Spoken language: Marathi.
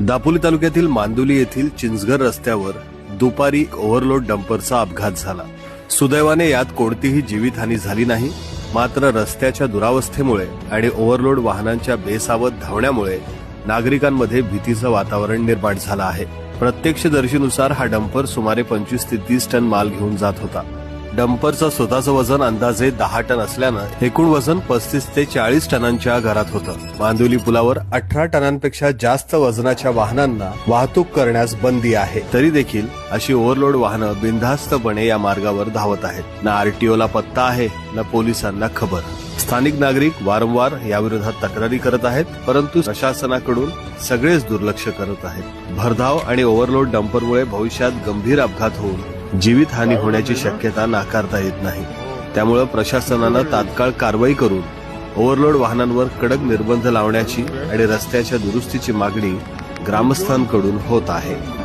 दापोली तालुक्यातील मांदुली येथील चिंचघर रस्त्यावर दुपारी ओव्हरलोड डंपरचा अपघात झाला. सुदैवाने यात कोणतीही जीवितहानी झाली नाही मात्र रस्त्याच्या दुरावस्थेमुळे आणि ओव्हरलोड वाहनांच्या बेसावत धावण्यामुळे नागरिकांमध्ये भीतीचं वातावरण निर्माण झालं आहे. प्रत्यक्षदर्शीनुसार हा डंपर सुमारे पंचवीस ते तीस टन माल घेऊन जात होता. डंपरचं स्वतःचं वजन अंदाजे दहा टन असल्यानं एकूण वजन पस्तीस ते चाळीस टनांच्या घरात होतं. मांदुली पुलावर अठरा टनांपेक्षा जास्त वजनाच्या वाहनांना वाहतूक करण्यास बंदी आहे. तरी देखील अशी ओव्हरलोड वाहनं बिनधास्तपणे या मार्गावर धावत आहेत. ना आरटीओला पत्ता आहे ना पोलिसांना खबर. स्थानिक नागरिक वारंवार याविरोधात तक्रारी करत आहेत परंतु प्रशासनाकडून सगळेच दुर्लक्ष करत आहेत. भरधाव आणि ओव्हरलोड डंपरमुळे भविष्यात गंभीर अपघात होऊन जीवितहानी होण्याची शक्यता नाकारता येत नाही. त्यामुळे प्रशासनानं तात्काळ कारवाई करून ओव्हरलोड वाहनांवर कडक निर्बंध लावण्याची आणि रस्त्याच्या दुरुस्तीची मागणी ग्रामस्थांकडून होत आहे.